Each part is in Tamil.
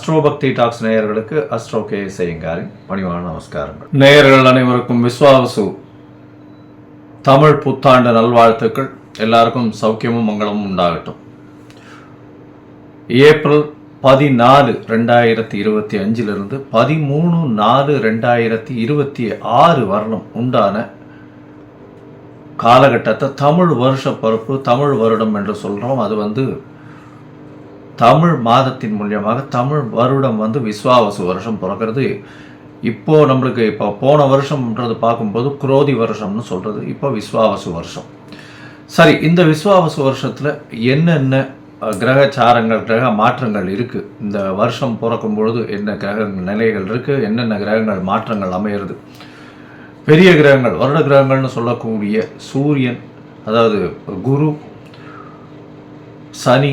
அஸ்ட்ரோபக்தி டாக்ஸ் நேயர்களுக்கு அஸ்ட்ரோ கே செய்யுங்காரின் பணிவான நமஸ்காரங்கள். நேயர்கள் அனைவருக்கும் விஸ்வாவசு தமிழ் புத்தாண்டு நல்வாழ்த்துக்கள். எல்லாருக்கும் சௌக்கியமும் மங்களமும் உண்டாகட்டும். ஏப்ரல் பதினாலு ரெண்டாயிரத்தி இருபத்தி அஞ்சிலிருந்து பதிமூணு நாலு ரெண்டாயிரத்தி இருபத்தி ஆறு வருடம் உண்டான காலகட்டத்தை தமிழ் வருஷ பருப்பு தமிழ் வருடம் என்று சொல்கிறோம் அது வந்து தமிழ் மாதத்தின் மூலியமாக தமிழ் வருடம் வந்து விஸ்வாவசு வருஷம் பிறக்கிறது. இப்போ நம்மளுக்கு இப்போ போன வருஷம்ன்றது பார்க்கும்போது குரோதி வருஷம்னு சொல்கிறது இப்போ விஸ்வாவசு வருஷம். சரி இந்த விஸ்வாவசு வருஷத்தில் என்னென்ன கிரகச்சாரங்கள் கிரக கிரக மாற்றங்கள் இருக்குது இந்த வருஷம் பிறக்கும் பொழுது என்ன கிரக நிலைகள் இருக்குது என்னென்ன கிரகங்கள் மாற்றங்கள் அமையிறது? பெரிய கிரகங்கள் வருட கிரகங்கள்னு சொல்லக்கூடிய சூரியன் அதாவது குரு சனி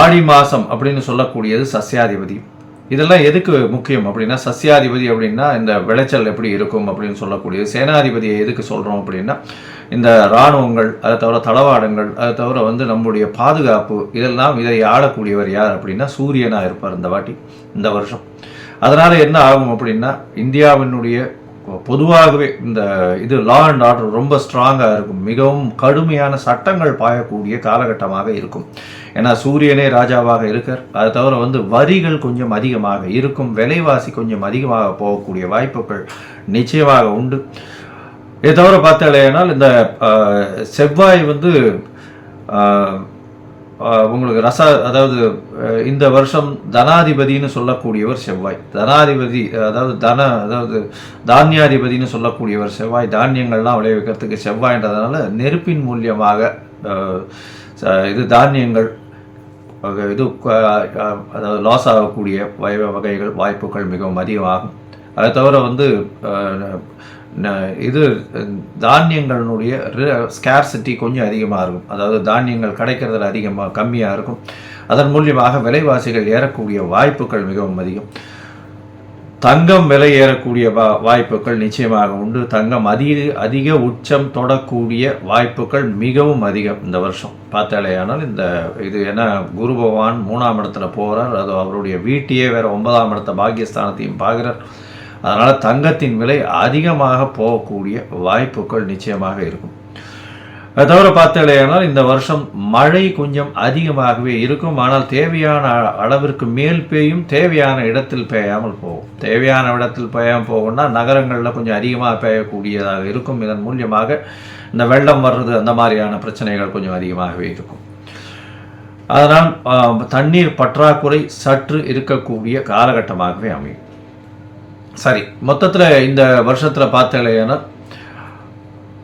ஆடி மாதம் அப்படின்னு சொல்லக்கூடியது சஸ்யாதிபதி இதெல்லாம் எதுக்கு முக்கியம் அப்படின்னா சஸ்யாதிபதி அப்படின்னா இந்த விளைச்சல் எப்படி இருக்கும் அப்படின்னு சொல்லக்கூடியது. சேனாதிபதியை எதுக்கு சொல்கிறோம் அப்படின்னா இந்த இராணுவங்கள் அதை தவிர தளவாடங்கள் அதை தவிர வந்து நம்முடைய பாதுகாப்பு இதெல்லாம் இதை ஆளக்கூடியவர் யார் அப்படின்னா சூரியனாக இருப்பார் இந்த வாட்டி இந்த வருஷம். அதனால் என்ன ஆகும் அப்படின்னா இந்தியாவினுடைய பொதுவாகவே இந்த இது லா அண்ட் ஆர்டர் ரொம்ப ஸ்ட்ராங்காக இருக்கும். மிகவும் கடுமையான சட்டங்கள் பாயக்கூடிய காலகட்டமாக இருக்கும். ஏன்னா சூரியனே ராஜாவாக இருக்கார். அதை தவிர வந்து வரிகள் கொஞ்சம் அதிகமாக இருக்கும். விலைவாசி கொஞ்சம் அதிகமாக போகக்கூடிய வாய்ப்புகள் நிச்சயமாக உண்டு. இதை தவிர பார்த்தாலேனால் இந்த செவ்வாய் வந்து உங்களுக்கு ரச அதாவது இந்த வருஷம் தனாதிபதின்னு சொல்லக்கூடியவர் செவ்வாய். தனாதிபதி அதாவது தன அதாவது தானியாதிபதின்னு சொல்லக்கூடியவர் செவ்வாய். தானியங்கள்லாம் விளைவிக்கிறதுக்கு செவ்வாய்ன்றதுனால நெருப்பின் மூலியமாக இது தானியங்கள் இது அதாவது லாஸ் ஆகக்கூடிய வய வகைகள் வாய்ப்புகள் மிகவும் அதிகமாகும். அதை தவிர வந்து இது தானியங்களினுடைய ஸ்கேர்சிட்டி கொஞ்சம் அதிகமாக இருக்கும். அதாவது தானியங்கள் கிடைக்கிறதுல அதிகமாக கம்மியாக இருக்கும். அதன் மூலியமாக விலைவாசிகள் ஏறக்கூடிய வாய்ப்புகள் மிகவும் அதிகம். தங்கம் விலை ஏறக்கூடிய வா வாய்ப்புகள் நிச்சயமாக உண்டு. தங்கம் அதிக அதிக உச்சம் தொடக்கூடிய வாய்ப்புகள் மிகவும் அதிகம் இந்த வருஷம். பார்த்தாலேயானால் இந்த இது என்ன குரு பகவான் மூணாம் இடத்துல போகிறார் அது அவருடைய வீட்டையே வேற ஒன்பதாம் இடத்த பாக்கியஸ்தானத்தையும் பார்க்குறார். அதனால் தங்கத்தின் விலை அதிகமாக போகக்கூடிய வாய்ப்புகள் நிச்சயமாக இருக்கும். அது தவிர பார்த்தாலேயானால் இந்த வருஷம் மழை கொஞ்சம் அதிகமாகவே இருக்கும். ஆனால் தேவையான அ- அளவிற்கு மேல் பெய்யும் தேவையான இடத்தில் பெய்யாமல் போகும். தேவையான இடத்தில் பெய்யாமல் போகும்னா நகரங்களில் கொஞ்சம் அதிகமாக பெய்யக்கூடியதாக இருக்கும். இதன் மூலியமாக இந்த வெள்ளம் வர்றது அந்த மாதிரியான பிரச்சனைகள் கொஞ்சம் அதிகமாகவே இருக்கும். அதனால் தண்ணீர் பற்றாக்குறை சற்று இருக்கக்கூடிய காலகட்டமாகவே அமையும். சரி மொத்தத்தில் இந்த வருஷத்தில் பார்த்தேன்னா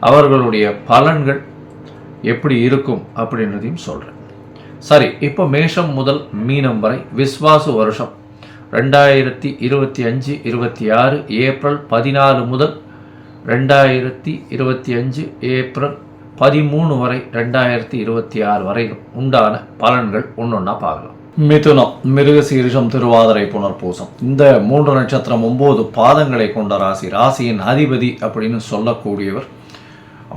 அவர்களுடைய பலன்கள் எப்படி இருக்கும் அப்படின்றதையும் சொல்கிறேன் சரி இப்போ மேஷம் முதல் மீனம் வரை விஸ்வாசு வருஷம். ரெண்டாயிரத்தி இருபத்தி அஞ்சு இருபத்தி ஆறு ஏப்ரல் பதினாலு முதல் ரெண்டாயிரத்தி இருபத்தி அஞ்சு ஏப்ரல் பதிமூணு வரை ரெண்டாயிரத்தி இருபத்தி ஆறு வரையிலும் உண்டான பலன்கள் ஒன்றொன்னா பார்க்கலாம். மிதுனம் மிருகசீரிஷம் திருவாதிரை புனர்பூசம். இந்த மூன்று நட்சத்திரம் ஒம்பது பாதங்களை கொண்ட ராசி ராசியின் அதிபதி அப்படின்னு சொல்லக்கூடியவர்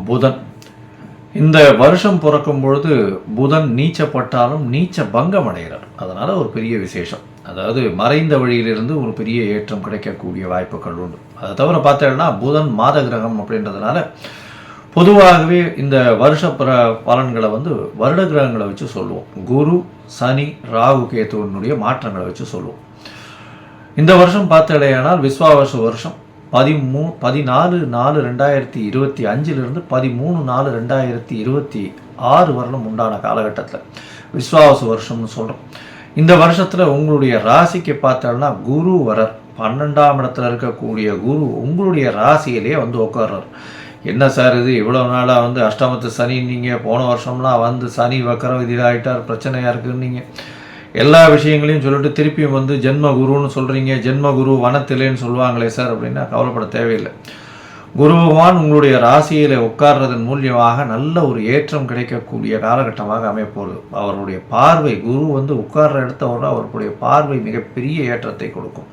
புதன். இந்த வருஷம் பிறக்கும் பொழுது புதன் நீச்சப்பட்டாலும் நீச்ச பங்கம் அடைகிறார். அதனால் ஒரு பெரிய விசேஷம். அதாவது மறைந்த வழியிலிருந்து ஒரு பெரிய ஏற்றம் கிடைக்கக்கூடிய வாய்ப்புகள் உண்டு. அதை தவிர பார்த்தேன்னா புதன் மாத கிரகம் அப்படின்றதுனால பொதுவாகவே இந்த வருஷ பிர பலன்களை வந்து வருட கிரகங்களை வச்சு சொல்லுவோம். குரு சனி ராகு கேத்துவனுடைய மாற்றங்களை வச்சு சொல்லுவோம். இந்த வருஷம் பார்த்தடையானால் விஸ்வாவச வருஷம். பதிமூ பதினாலு நாலு ரெண்டாயிரத்தி இருபத்தி அஞ்சிலிருந்து பதிமூணு நாலு ரெண்டாயிரத்தி இருபத்தி ஆறு வருடம் உண்டான காலகட்டத்தில். விஸ்வாச வருஷம்னு சொல்கிறோம் இந்த வருஷத்தில் உங்களுடைய ராசிக்கு பார்த்தோம்னா குரு வரர் பன்னெண்டாம் இடத்துல இருக்கக்கூடிய குரு உங்களுடைய ராசியிலே வந்து உட்கார்றார் என்ன சார் இது? இவ்வளோ நாளாக வந்து அஷ்டமத்து சனி நீங்கள் போன வருஷம்லாம் வந்து சனி வக்கரம் இதாகிட்டார் பிரச்சனையாக இருக்குன்னு நீங்கள் எல்லா விஷயங்களையும் சொல்லிட்டு திருப்பியும் வந்து ஜென்ம குருன்னு சொல்கிறீங்க ஜென்ம குரு வனத்திலேன்னு சொல்லுவாங்களே சார் அப்படின்னா கவலைப்பட தேவையில்லை. குரு பகவான் உங்களுடைய ராசியில் உட்கார்றதன் மூலியமாக நல்ல ஒரு ஏற்றம் கிடைக்கக்கூடிய காலகட்டமாக அமையப்போகுது அவருடைய பார்வை குரு வந்து உட்கார்ற இடத்த அவருடைய பார்வை மிகப்பெரிய ஏற்றத்தை கொடுக்கும்.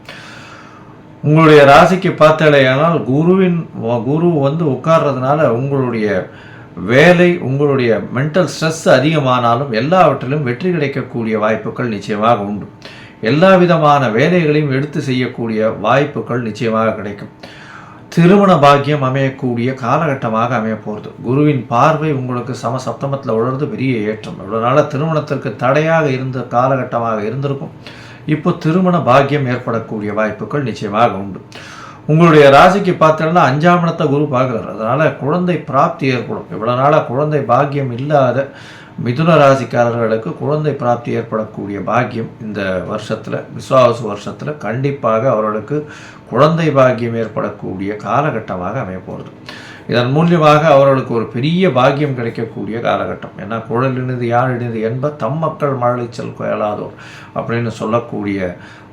உங்களுடைய ராசிக்கு பார்த்தாலேயானால் குருவின் குரு வந்து உட்கார்றதுனால உங்களுடைய வேலை உங்களுடைய மென்டல் ஸ்ட்ரெஸ் அதிகமானாலும் எல்லாவற்றிலும் வெற்றி கிடைக்கக்கூடிய வாய்ப்புகள் நிச்சயமாக உண்டு. எல்லா விதமான வேலைகளையும் எடுத்து செய்யக்கூடிய வாய்ப்புகள் நிச்சயமாக கிடைக்கும். திருமண பாக்கியம் அமையக்கூடிய காலகட்டமாக அமைய போகிறது குருவின் பார்வை உங்களுக்கு சம சப்தமத்தில் உழறது பெரிய ஏற்றம். இவ்வளோ நாளாக திருமணத்திற்கு தடையாக இருந்த காலகட்டமாக இருந்திருக்கும். இப்போ திருமண பாக்கியம் ஏற்படக்கூடிய வாய்ப்புகள் நிச்சயமாக உண்டு. உங்களுடைய ராசிக்கு பார்த்தோம்னா அஞ்சாம் இடத்தை குரு பார்க்குறாரு. அதனால் குழந்தை பிராப்தி ஏற்படும். இவ்வளோ நாளாக குழந்தை பாக்கியம் இல்லாத மிதுன ராசிக்காரர்களுக்கு குழந்தை பிராப்தி ஏற்படக்கூடிய பாக்கியம் இந்த வருஷத்தில் விஸ்வாச வருஷத்தில் கண்டிப்பாக அவர்களுக்கு குழந்தை பாக்கியம் ஏற்படக்கூடிய காலகட்டமாக அமையப்போகிறது இதன் மூலியமாக அவர்களுக்கு ஒரு பெரிய பாக்கியம் கிடைக்கக்கூடிய காலகட்டம். ஏன்னா குழலினது யாழினது என்ப தம் மக்கள் மழலைச்சல் குயலாதோர் அப்படின்னு சொல்லக்கூடிய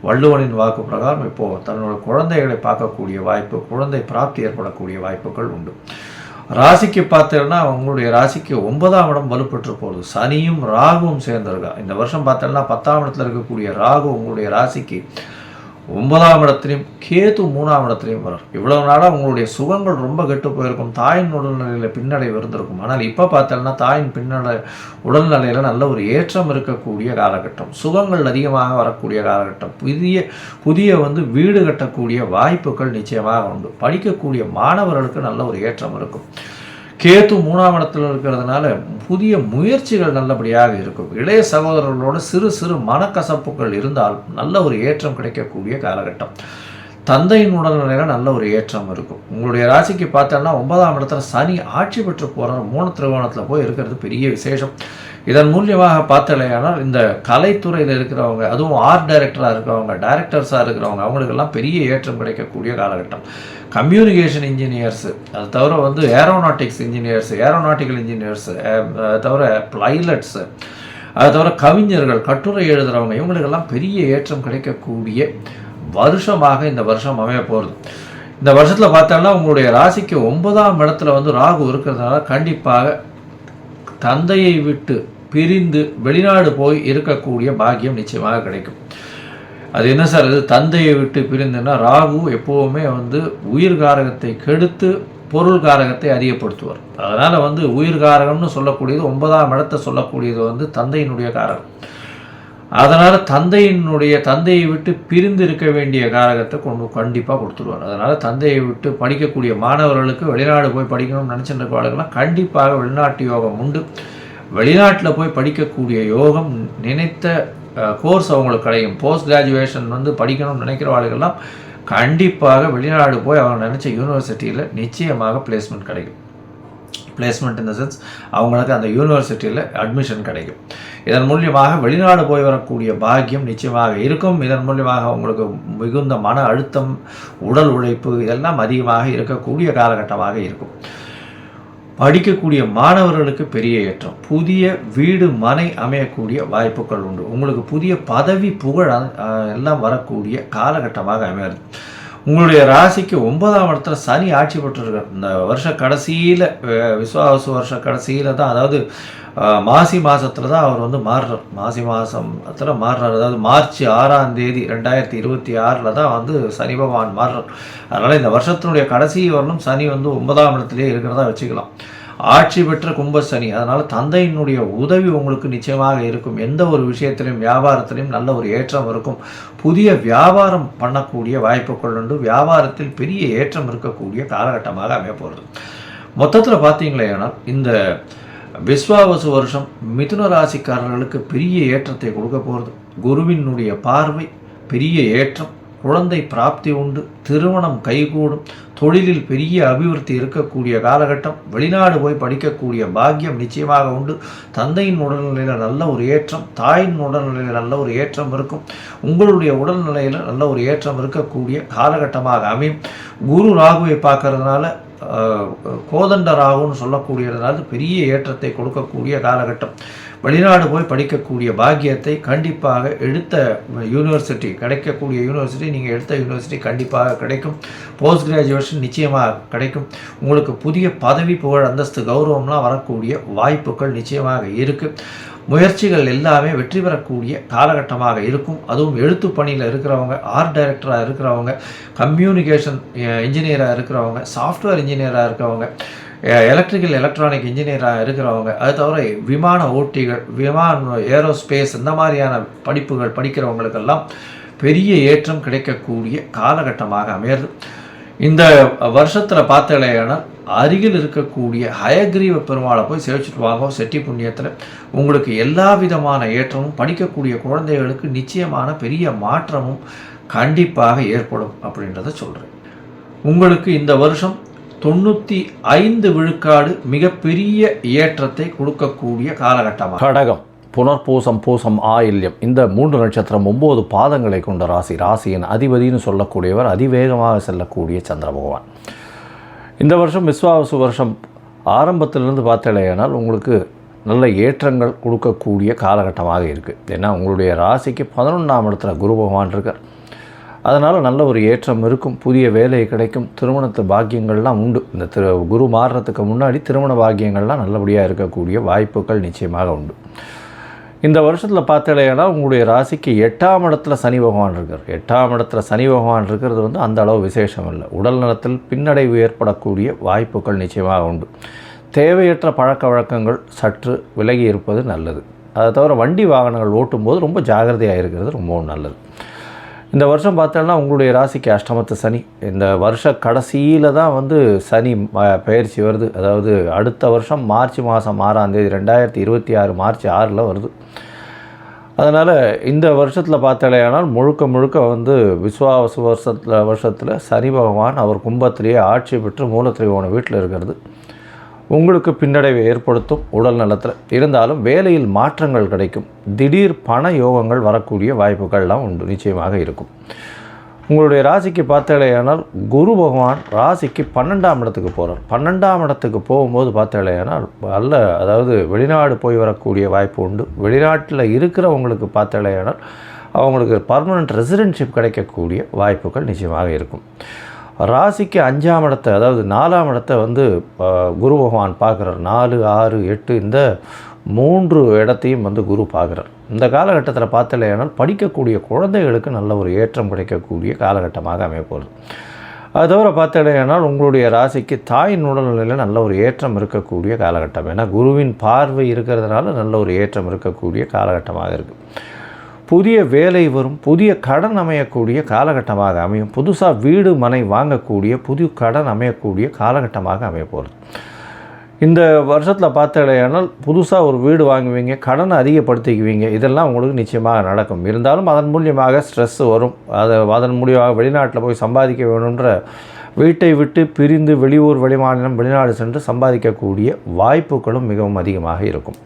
வள்ளுவனின் வாக்கு பிரகாரம் இப்போது தன்னோட குழந்தைகளை பார்க்கக்கூடிய வாய்ப்பு குழந்தை பிராப்தி ஏற்படக்கூடிய வாய்ப்புகள் உண்டு. ராசிக்கு பார்த்தேன்னா உங்களுடைய ராசிக்கு ஒன்பதாம் இடம் வலுப்பெற்று போகுது. சனியும் ராகுவும் சேர்ந்திருக்கா. இந்த வருஷம் பார்த்தோம்னா பத்தாம் இடத்துல இருக்கக்கூடிய ராகு உங்களுடைய ராசிக்கு ஒன்பதாம் இடத்துலையும் கேது மூணாம் இடத்துலையும் வரும் இவ்வளவு நாளாக உங்களுடைய சுகங்கள் ரொம்ப கெட்டு போயிருக்கும். தாயின் உடல்நிலையில் பின்னடைவு இருந்திருக்கும். ஆனால் இப்போ பார்த்தோம்னா தாயின் பின்னடை உடல்நிலையில் நல்ல ஒரு ஏற்றம் இருக்கக்கூடிய காலகட்டம். சுகங்கள் அதிகமாக வரக்கூடிய காலகட்டம். புதிய புதிய வந்து வீடு கட்டக்கூடிய வாய்ப்புகள் நிச்சயமாக உண்டு. படிக்கக்கூடிய மாணவர்களுக்கு நல்ல ஒரு ஏற்றம் இருக்கும். கேத்து மூணாம் இடத்துல இருக்கிறதுனால புதிய முயற்சிகள் நல்லபடியாக இருக்கும். இளைய சகோதரர்களோட சிறு சிறு மனக்கசப்புகள் இருந்தால் நல்ல ஒரு ஏற்றம் கிடைக்கக்கூடிய காலகட்டம். தந்தையின் உடல்நிலையில் நல்ல ஒரு ஏற்றம் இருக்கும். உங்களுடைய ராசிக்கு பார்த்தோம்னா ஒன்பதாம் இடத்துல சனி ஆட்சி பெற்று போகிற மூணு திருவோணத்தில் போய் இருக்கிறது பெரிய விசேஷம். இதன் மூலியமாக பார்த்தலையானால் இந்த கலைத்துறையில் இருக்கிறவங்க அதுவும் ஆர்ட் டைரக்டராக இருக்கிறவங்க டைரக்டர்ஸாக இருக்கிறவங்க அவங்களுக்கெல்லாம் பெரிய ஏற்றம் கிடைக்கக்கூடிய காலகட்டம். கம்யூனிகேஷன் இன்ஜினியர்ஸு அது தவிர வந்து ஏரோநாட்டிக்ஸ் இன்ஜினியர்ஸ் ஏரோநாட்டிக்கல் இன்ஜினியர்ஸு தவிர பைலட்ஸு அது தவிர கவிஞர்கள் கட்டுரை எழுதுகிறவங்க இவங்களுக்கெல்லாம் பெரிய ஏற்றம் கிடைக்கக்கூடிய வருஷமாக இந்த வருஷம் அமைய போகிறது இந்த வருஷத்தில் பார்த்தோம்னா உங்களுடைய ராசிக்கு ஒன்பதாம் இடத்துல வந்து ராகு இருக்கிறதுனால கண்டிப்பாக தந்தையை விட்டு பிரிந்து வெளிநாடு போய் இருக்கக்கூடிய பாக்கியம் நிச்சயமாக கிடைக்கும். அது என்ன சார்? அது தந்தையை விட்டு பிரிந்துன்னா ராகு எப்போவுமே வந்து உயிர்காரகத்தை கெடுத்து பொருள் காரகத்தை அதிகப்படுத்துவார். அதனால் வந்து உயிர்காரகம்னு சொல்லக்கூடியது ஒன்பதாம் இடத்தை சொல்லக்கூடியது வந்து தந்தையினுடைய காரகம். அதனால் தந்தையினுடைய தந்தையை விட்டு பிரிந்து இருக்க வேண்டிய காரகத்தை கொண்டு கண்டிப்பாக கொடுத்துருவார். அதனால் தந்தையை விட்டு படிக்கக்கூடிய மாணவர்களுக்கு வெளிநாடு போய் படிக்கணும்னு நினச்சிட்டு இருக்கவர்களுக்கெல்லாம் கண்டிப்பாக வெளிநாட்டு யோகம் உண்டு. வெளிநாட்டில் போய் படிக்கக்கூடிய யோகம் நினைத்த கோர்ஸ் அவங்களுக்கு கிடைக்கும் போஸ்ட் கிராஜுவேஷன் வந்து படிக்கணும்னு நினைக்கிறவாளுகள்லாம் கண்டிப்பாக வெளிநாடு போய் அவங்க நினச்ச யூனிவர்சிட்டியில் நிச்சயமாக பிளேஸ்மெண்ட் கிடைக்கும். பிளேஸ்மெண்ட் இந்த சென்ஸ் அவங்களுக்கு அந்த யூனிவர்சிட்டியில் அட்மிஷன் கிடைக்கும். இதன் மூலியமாக வெளிநாடு போய் வரக்கூடிய பாக்கியம் நிச்சயமாக இருக்கும். இதன் மூலியமாக அவங்களுக்கு மிகுந்த மன அழுத்தம் உடல் உழைப்பு இதெல்லாம் அதிகமாக இருக்கக்கூடிய காலகட்டமாக இருக்கும். படிக்கக்கூடிய மாணவர்களுக்கு பெரிய ஏற்றம். புதிய வீடு மனை அமையக்கூடிய வாய்ப்புகள் உண்டு. உங்களுக்கு புதிய பதவி புகழ் எல்லாம் வரக்கூடிய காலகட்டமாக அமையாது உங்களுடைய ராசிக்கு ஒன்பதாம் இடத்துல சனி ஆட்சி பெற்றிருக்கார். இந்த வருஷ கடைசியில் விஸ்வாவசு வருஷ கடைசியில் தான் அதாவது மாசி மாதத்தில் தான் அவர் வந்து மாறுறார். மாசி மாதத்தில் மாறுறார். அதாவது மார்ச் ஆறாம் தேதி ரெண்டாயிரத்தி இருபத்தி ஆறில் தான் வந்து சனி பகவான் மாறுறார். அதனால் இந்த வருஷத்தினுடைய கடைசி வரலும் சனி வந்து ஒன்பதாம் இடத்துலேயே இருக்கிறதா வச்சுக்கலாம். ஆட்சி பெற்ற கும்பசனி அதனால் தந்தையினுடைய உதவி உங்களுக்கு நிச்சயமாக இருக்கும். எந்த ஒரு விஷயத்திலையும் வியாபாரத்திலையும் நல்ல ஒரு ஏற்றம் இருக்கும். புதிய வியாபாரம் பண்ணக்கூடிய வாய்ப்புகள் உண்டு. வியாபாரத்தில் பெரிய ஏற்றம் இருக்கக்கூடிய காலகட்டமாக அமையப்போகிறது மொத்தத்தில் பார்த்தீங்களே ஆனால் இந்த விஸ்வாவசு வருஷம் மிதுன ராசிக்காரர்களுக்கு பெரிய ஏற்றத்தை கொடுக்க போகிறது குருவினுடைய பார்வை பெரிய ஏற்றம். குழந்தை பிராப்தி உண்டு. திருமணம் கைகூடும். தொழிலில் பெரிய அபிவிருத்தி இருக்கக்கூடிய காலகட்டம் வெளிநாடு போய் படிக்கக்கூடிய பாக்கியம் நிச்சயமாக உண்டு. தந்தையின் உடல்நிலையில் நல்ல ஒரு ஏற்றம் தாயின் உடல்நிலையில் நல்ல ஒரு ஏற்றம் இருக்கும். உங்களுடைய உடல்நிலையில் நல்ல ஒரு ஏற்றம் இருக்கக்கூடிய காலகட்டமாக அமையும். குரு ராகுவை பார்க்கறதுனால கோதண்ட ராகுன்னு சொல்லக்கூடியதுனால பெரிய ஏற்றத்தை கொடுக்கக்கூடிய காலகட்டம். வெளிநாடு போய் படிக்கக்கூடிய பாக்கியத்தை கண்டிப்பாக எடுத்த யூனிவர்சிட்டி கிடைக்கக்கூடிய யூனிவர்சிட்டி நீங்கள் எடுத்த யூனிவர்சிட்டி கண்டிப்பாக கிடைக்கும். போஸ்ட் கிராஜுவேஷன் நிச்சயமாக கிடைக்கும். உங்களுக்கு புதிய பதவி புகழ் அந்தஸ்து கௌரவம்லாம் வரக்கூடிய வாய்ப்புகள் நிச்சயமாக இருக்குது முயற்சிகள் எல்லாமே வெற்றி பெறக்கூடிய காலகட்டமாக இருக்கும். அதுவும் எழுத்து பணியில் இருக்கிறவங்க ஆர்ட் டைரக்டராக இருக்கிறவங்க கம்யூனிகேஷன் இன்ஜினியராக eh, இருக்கிறவங்க சாஃப்ட்வேர் இன்ஜினியராக இருக்கிறவங்க எலக்ட்ரிக்கல் எலக்ட்ரானிக் இன்ஜினியராக இருக்கிறவங்க அது தவிர விமான ஓட்டிகள் விமான ஏரோஸ்பேஸ் இந்த மாதிரியான படிப்புகள் படிக்கிறவங்களுக்கெல்லாம் பெரிய ஏற்றம் கிடைக்கக்கூடிய காலகட்டமாக அமையிறது இந்த வருஷத்தில் பார்த்தலையானால் அருகில் இருக்கக்கூடிய ஹயக்ரீவ பெருமாளை போய் சேவிச்சுட்டு வாங்க செட்டி புண்ணியத்தில். உங்களுக்கு எல்லா விதமான ஏற்றமும் படிக்கக்கூடிய குழந்தைகளுக்கு நிச்சயமான பெரிய மாற்றமும் கண்டிப்பாக ஏற்படும் அப்படின்றத சொல்கிறேன் உங்களுக்கு இந்த வருஷம் தொண்ணூற்றி ஐந்து விழுக்காடு மிகப்பெரிய ஏற்றத்தை கொடுக்கக்கூடிய காலகட்டமாக கடகம் புனர்பூசம் பூசம் ஆயில்யம் இந்த மூன்று நட்சத்திரம் ஒம்பது பாதங்களை கொண்ட ராசி. ராசியின் அதிபதினு சொல்லக்கூடியவர் அதிவேகமாக செல்லக்கூடிய சந்திர பகவான் இந்த வருஷம் விஸ்வாவசு வருஷம் ஆரம்பத்திலிருந்து பார்த்தலையானால் உங்களுக்கு நல்ல ஏற்றங்கள் கொடுக்கக்கூடிய காலகட்டமாக இருக்குது ஏன்னா உங்களுடைய ராசிக்கு பதினொன்றாம் இடத்துல குரு பகவான் இருக்கார். அதனால் நல்ல ஒரு ஏற்றம் இருக்கும் புதிய வேலை கிடைக்கும் திருமணத்து பாக்கியங்கள்லாம் உண்டு. இந்த திரு குரு மாறுறதுக்கு முன்னாடி திருமண பாக்கியங்கள்லாம் நல்லபடியாக இருக்கக்கூடிய வாய்ப்புகள் நிச்சயமாக உண்டு. இந்த வருஷத்தில் பார்த்தலையானா உங்களுடைய ராசிக்கு எட்டாம் இடத்துல சனி பகவான் இருக்கார். எட்டாம் இடத்துல சனி பகவான் இருக்கிறது வந்து அந்த அளவு விசேஷம் இல்லை. உடல் நலத்தில் பின்னடைவு ஏற்படக்கூடிய வாய்ப்புகள் நிச்சயமாக உண்டு. தேவையற்ற பழக்க வழக்கங்கள் சற்று விலகி இருப்பது நல்லது. அதை தவிர வண்டி வாகனங்கள் ஓட்டும்போது ரொம்ப ஜாகிரதையாக இருக்கிறது ரொம்பவும் நல்லது. இந்த வருஷம் பார்த்தோன்னா உங்களுடைய ராசிக்கு அஷ்டமத்து சனி. இந்த வருஷ கடைசியில் தான் வந்து சனி பயிற்சி வருது. அதாவது அடுத்த வருஷம் மார்ச் மாதம் ஆறாம் தேதி ரெண்டாயிரத்தி இருபத்தி ஆறு மார்ச் ஆறில் வருது. அதனால் இந்த வருஷத்தில் பார்த்தாலேயானால் முழுக்க முழுக்க வந்து விஸ்வாவசு வருஷத்தில் வருஷத்தில் சனி பகவான் அவர் கும்பத்திலேயே ஆட்சி பெற்று மூலத்திரிகோண வீட்டில் இருக்கிறது. உங்களுக்கு பின்னடைவை ஏற்படுத்தும் உடல் நலத்தில். இருந்தாலும் வேலையில் மாற்றங்கள் கிடைக்கும். திடீர் பண யோகங்கள் வரக்கூடிய வாய்ப்புகள்லாம் உண்டு நிச்சயமாக இருக்கும். உங்களுடைய ராசிக்கு பார்த்தாலேயானால் குரு பகவான் ராசிக்கு பன்னெண்டாம் இடத்துக்கு போகிறார் பன்னெண்டாம் இடத்துக்கு போகும்போது பார்த்தாலேயானால் நல்ல அதாவது வெளிநாடு போய் வரக்கூடிய வாய்ப்பு உண்டு. வெளிநாட்டில் இருக்கிறவங்களுக்கு பார்த்தாலேயானால் அவங்களுக்கு பர்மனெண்ட் ரெசிடென்ஷிப் கிடைக்கக்கூடிய வாய்ப்புகள் நிச்சயமாக இருக்கும். ராசிக்கு அஞ்சாம் இடத்தை அதாவது நாலாம் இடத்தை வந்து குரு பகவான் பார்க்குறார். நாலு ஆறு எட்டு இந்த மூன்று இடத்தையும் வந்து குரு பார்க்குறார். இந்த காலகட்டத்தில் பார்த்தலையானால் படிக்கக்கூடிய குழந்தைகளுக்கு நல்ல ஒரு ஏற்றம் கிடைக்கக்கூடிய காலகட்டமாக அமையப்போகுது. அது தவிர பார்த்தலையானால் உங்களுடைய ராசிக்கு தாயின் உடல்நிலையில் நல்ல ஒரு ஏற்றம் இருக்கக்கூடிய காலகட்டம். ஏன்னா குருவின் பார்வை இருக்கிறதுனால நல்ல ஒரு ஏற்றம் இருக்கக்கூடிய காலகட்டமாக இருக்குது புதிய வேலை வரும் புதிய கடன் அமையக்கூடிய காலகட்டமாக அமையும். புதுசாக வீடு மனை வாங்கக்கூடிய புதிய கடன் அமையக்கூடிய காலகட்டமாக அமைய போகிறது இந்த வருஷத்தில் பார்த்தடையானால் புதுசாக ஒரு வீடு வாங்குவீங்க கடனை அதிகப்படுத்திக்குவீங்க. இதெல்லாம் உங்களுக்கு நிச்சயமாக நடக்கும். இருந்தாலும் அதன் மூலியமாக ஸ்ட்ரெஸ் வரும். அதை அதன் மூலியமாக வெளிநாட்டில் போய் சம்பாதிக்க வேணுன்ற வீட்டை விட்டு பிரிந்து வெளியூர் வெளிமாநிலம் வெளிநாடு சென்று சம்பாதிக்கக்கூடிய வாய்ப்புகளும் மிகவும் அதிகமாக இருக்கும்.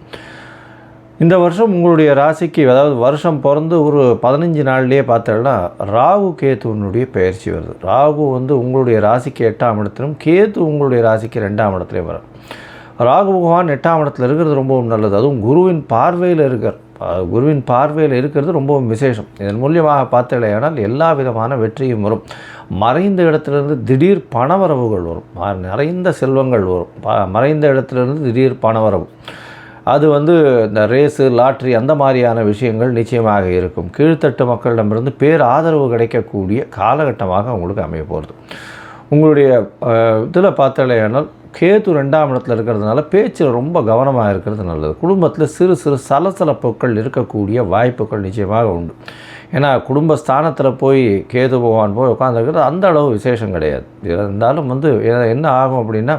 இந்த வருஷம் உங்களுடைய ராசிக்கு அதாவது வருஷம் பிறந்து ஒரு பதினஞ்சு நாள்லேயே பார்த்தோன்னா ராகு கேத்துவனுடைய பயிற்சி வருது. ராகு வந்து உங்களுடைய ராசிக்கு எட்டாம் இடத்திலும் கேத்து உங்களுடைய ராசிக்கு ரெண்டாம் இடத்துலையும் வரும். ராகு பகவான் எட்டாம் இடத்துல இருக்கிறது ரொம்பவும் நல்லது. அதுவும் குருவின் பார்வையில் இருக்கிற குருவின் பார்வையில் இருக்கிறது ரொம்பவும் விசேஷம். இதன் மூலியமாக பார்த்தலையானால் எல்லா விதமான வெற்றியும் வரும். மறைந்த இடத்துலேருந்து திடீர் பணவரவுகள் வரும். நிறைந்த செல்வங்கள் வரும். மறைந்த இடத்துலேருந்து திடீர் பணவரவு. அது வந்து இந்த ரேஸு லாட்ரி அந்த மாதிரியான விஷயங்கள் நிச்சயமாக இருக்கும். கீழ்த்தட்டு மக்களிடமிருந்து பேர் ஆதரவு கிடைக்கக்கூடிய காலகட்டமாக உங்களுக்கு அமைய போகிறது. உங்களுடைய இதில் பார்த்தாலேயானால் கேத்து ரெண்டாம் இடத்துல இருக்கிறதுனால பேச்சில் ரொம்ப கவனமாக இருக்கிறது நல்லது. குடும்பத்தில் சிறு சிறு சலசலப்புகள் இருக்கக்கூடிய வாய்ப்புகள் நிச்சயமாக உண்டு. ஏன்னா குடும்ப ஸ்தானத்தில் போய் கேது பகவான் போய் உட்காந்துருக்கிறது அந்த அளவு விசேஷம் கிடையாது. இருந்தாலும் வந்து என்ன ஆகும் அப்படின்னா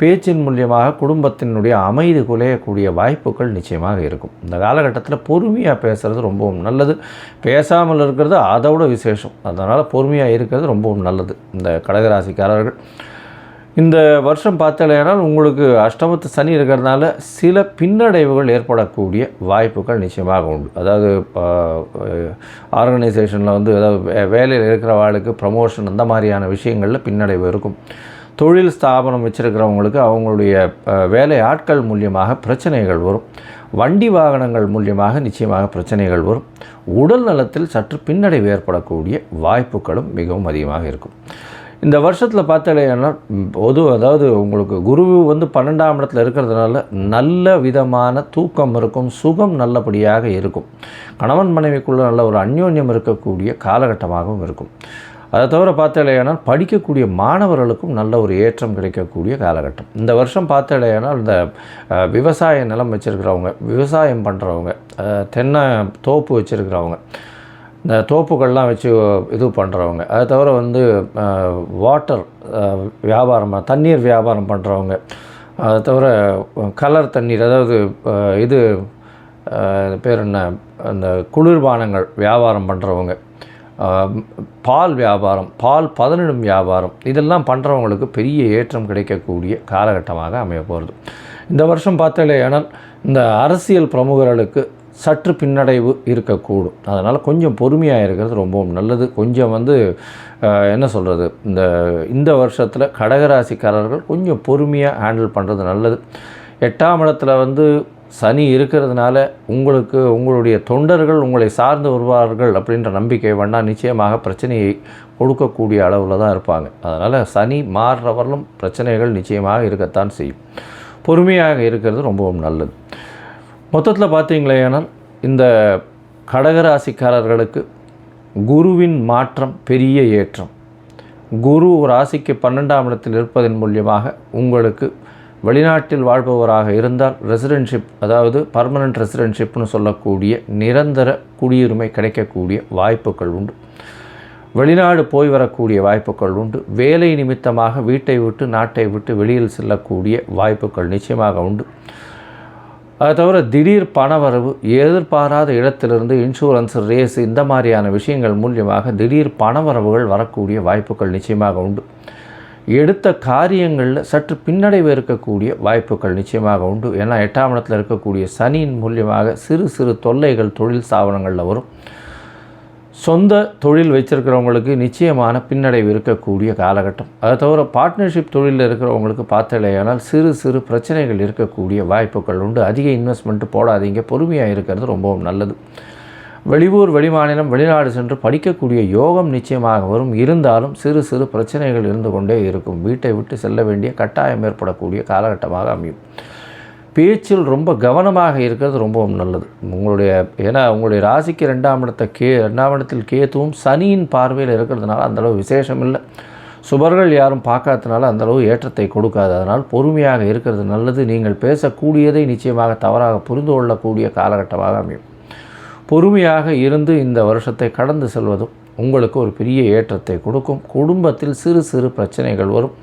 பேச்சின் மூலியமாக குடும்பத்தினுடைய அமைதி குலையக்கூடிய வாய்ப்புகள் நிச்சயமாக இருக்கும். இந்த காலகட்டத்தில் பொறுமையாக பேசுகிறது ரொம்பவும் நல்லது. பேசாமல் இருக்கிறது அதோட விசேஷம். அதனால் பொறுமையாக இருக்கிறது ரொம்பவும் நல்லது. இந்த கடகராசிக்காரர்கள் இந்த வருஷம் பார்த்தாலேனால் உங்களுக்கு அஷ்டமத்து சனி இருக்கிறதுனால சில பின்னடைவுகள் ஏற்படக்கூடிய வாய்ப்புகள் நிச்சயமாக உண்டு. அதாவது ஆர்கனைசேஷனில் வந்து அதாவது வே- வேலையில் இருக்கிறவாளுக்கு ப்ரமோஷன் அந்த மாதிரியான விஷயங்களில் பின்னடைவு இருக்கும். தொழில் ஸ்தாபனம் வச்சுருக்கிறவங்களுக்கு அவங்களுடைய வேலை ஆட்கள் மூலியமாக பிரச்சனைகள் வரும். வண்டி வாகனங்கள் மூலியமாக நிச்சயமாக பிரச்சனைகள் வரும். உடல் நலத்தில் சற்று பின்னடைவு ஏற்படக்கூடிய வாய்ப்புகளும் மிகவும் அதிகமாக இருக்கும். இந்த வருஷத்தில் பார்த்தாலேன்னா பொது அதாவது உங்களுக்கு குரு வந்து பன்னெண்டாம் இடத்துல இருக்கிறதுனால நல்ல விதமான தூக்கம் இருக்கும் சுகம் நல்லபடியாக இருக்கும். கணவன் மனைவிக்குள்ள நல்ல ஒரு அந்யோன்யம் இருக்கக்கூடிய காலகட்டமாகவும் இருக்கும். அதை தவிர பார்த்தாலேயானால் படிக்கக்கூடிய மாணவர்களுக்கும் நல்ல ஒரு ஏற்றம் கிடைக்கக்கூடிய காலகட்டம். இந்த வருஷம் பார்த்தாலேயானால் இந்த விவசாய நிலம் வச்சுருக்கிறவங்க விவசாயம் பண்ணுறவங்க தென்னை தோப்பு வச்சுருக்கிறவங்க இந்த தோப்புகள்லாம் வச்சு இது பண்ணுறவங்க அதை தவிர வந்து வாட்டர் வியாபாரம் தண்ணீர் வியாபாரம் பண்ணுறவங்க அதை தவிர கலர் தண்ணீர் அதாவது இது பேர் என்ன அந்த குளிர்பானங்கள் வியாபாரம் பண்ணுறவங்க பால் வியாபாரம் பால் பதனிடும் வியாபாரம் இதெல்லாம் பண்ணுறவங்களுக்கு பெரிய ஏற்றம் கிடைக்கக்கூடிய காலகட்டமாக அமைய போகிறது இந்த வருஷம் பார்த்தாலேயானால் இந்த அரசியல் பிரமுகர்களுக்கு சற்று பின்னடைவு இருக்கக்கூடும். அதனால் கொஞ்சம் பொறுமையாக இருக்கிறது ரொம்பவும் நல்லது. கொஞ்சம் வந்து என்ன சொல்கிறது இந்த இந்த வருஷத்தில் கடகராசிக்காரர்கள் கொஞ்சம் பொறுமையாக ஹேண்டில் பண்ணுறது நல்லது. எட்டாம் இடத்துல வந்து சனி இருக்கிறதுனால உங்களுக்கு உங்களுடைய தொண்டர்கள் உங்களை சார்ந்து வருவார்கள் அப்படின்ற நம்பிக்கை வேண்டாம் நிச்சயமாக பிரச்சனையை கொடுக்கக்கூடிய அளவில் தான் இருப்பாங்க. அதனால் சனி மாறுறவர்களும் பிரச்சனைகள் நிச்சயமாக இருக்கத்தான் செய்யும். பொறுமையாக இருக்கிறது ரொம்பவும் நல்லது. மொத்தத்தில் பார்த்தீங்களேனால் இந்த கடகராசிக்காரர்களுக்கு குருவின் மாற்றம் பெரிய ஏற்றம். குரு ராசிக்கு பன்னெண்டாம் இடத்தில் இருப்பதன் மூலியமாக உங்களுக்கு வெளிநாட்டில் வாழ்பவராக இருந்தால் ரெசிடென்ஷிப் அதாவது பர்மனன்ட் ரெசிடென்ஷிப்னு சொல்லக்கூடிய நிரந்தர குடியுரிமை கிடைக்கக்கூடிய வாய்ப்புகள் உண்டு. வெளிநாடு போய் வரக்கூடிய வாய்ப்புகள் உண்டு. வேலை நிமித்தமாக வீட்டை விட்டு நாட்டை விட்டு வெளியில் செல்லக்கூடிய வாய்ப்புகள் நிச்சயமாக உண்டு. அதை தவிர திடீர் பணவரவு எதிர்பாராத இடத்திலிருந்து இன்சூரன்ஸ் ரேஸ் இந்த மாதிரியான விஷயங்கள் மூலியமாக திடீர் பணவரவுகள் வரக்கூடிய வாய்ப்புகள் நிச்சயமாக உண்டு. எடுத்த காரியங்களில் சற்று பின்னடைவு இருக்கக்கூடிய வாய்ப்புகள் நிச்சயமாக உண்டு. ஏன்னா எட்டாம் இடத்தில் இருக்கக்கூடிய சனியின் மூலியமாக சிறு சிறு தொல்லைகள் தொழில் ஸ்தாபனங்களில் வரும். சொந்த தொழில் வச்சிருக்கிறவங்களுக்கு நிச்சயமான பின்னடைவு இருக்கக்கூடிய காலகட்டம். அதை தவிர பார்ட்னர்ஷிப் தொழிலில் இருக்கிறவங்களுக்கு பார்த்தலையானால் சிறு சிறு பிரச்சனைகள் இருக்கக்கூடிய வாய்ப்புகள் உண்டு. அதிக இன்வெஸ்ட்மெண்ட் போடாதீங்க. பொறுமையாக இருக்கிறது ரொம்பவும் நல்லது. வெளியூர் வெளிமாநிலம் வெளிநாடு சென்று படிக்கக்கூடிய யோகம் நிச்சயமாக வரும். இருந்தாலும் சிறு சிறு பிரச்சனைகள் இருந்து கொண்டே இருக்கும். வீட்டை விட்டு செல்ல வேண்டிய கட்டாயம் ஏற்படக்கூடிய காலகட்டமாக அமையும். பேச்சில் ரொம்ப கவனமாக இருக்கிறது ரொம்பவும் நல்லது. உங்களுடைய ஏன்னா உங்களுடைய ராசிக்கு ரெண்டாம் இடத்தை கே ரெண்டாம் இடத்தில் கேத்துவும் சனியின் பார்வையில் இருக்கிறதுனால அந்தளவு விசேஷம் இல்லை. சுபர்கள் யாரும் பார்க்காதனால அந்தளவு ஏற்றத்தை கொடுக்காது. அதனால் பொறுமையாக இருக்கிறது நல்லது. நீங்கள் பேசக்கூடியதை நிச்சயமாக தவறாக புரிந்து கொள்ளக்கூடிய காலகட்டமாக அமையும். பொறுமையாக இருந்து இந்த வருஷத்தை கடந்து செல்வதும் உங்களுக்கு ஒரு பெரிய ஏற்றத்தை கொடுக்கும். குடும்பத்தில் சிறு சிறு பிரச்சனைகள் வரும்.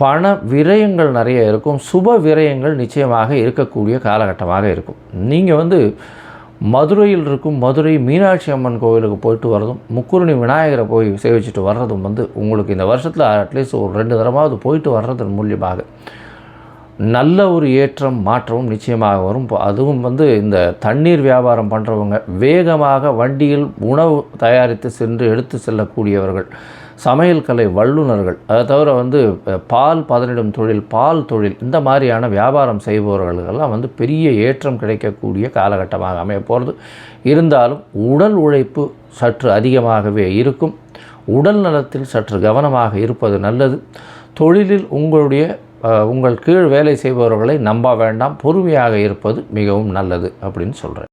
பண விரயங்கள் நிறைய இருக்கும். சுப விரயங்கள் நிச்சயமாக இருக்கக்கூடிய காலகட்டமாக இருக்கும். நீங்கள் வந்து மதுரையில் இருக்கும் மதுரை மீனாட்சி அம்மன் கோவிலுக்கு போயிட்டு வர்றதும் முக்குருணி விநாயகரை போய் சேவிச்சுட்டு வர்றதும் வந்து உங்களுக்கு இந்த வருஷத்தில் அட்லீஸ்ட் ஒரு ரெண்டு தரமாவது போயிட்டு வர்றதன் மூலியமாக நல்ல ஒரு ஏற்றம் மாற்றமும் நிச்சயமாக வரும். அதுவும் வந்து இந்த தண்ணீர் வியாபாரம் பண்ணுறவங்க வேகமாக வண்டியில் உணவு தயாரித்து சென்று எடுத்து செல்லக்கூடியவர்கள் சமையல் கலை வல்லுநர்கள் அதை தவிர வந்து பால் பதனிடும் தொழில் பால் தொழில் இந்த மாதிரியான வியாபாரம் செய்பவர்களுக்கெல்லாம் வந்து பெரிய ஏற்றம் கிடைக்கக்கூடிய காலகட்டமாக அமைய போகிறது இருந்தாலும் உடல் உழைப்பு சற்று அதிகமாகவே இருக்கும். உடல் நலத்தில் சற்று கவனமாக இருப்பது நல்லது. தொழிலில் உங்களுடைய உங்கள் கீழ் வேலை செய்பவர்களை நம்ப வேண்டாம் பொறுமையாக இருப்பது மிகவும் நல்லது அப்படின்னு சொல்கிறேன்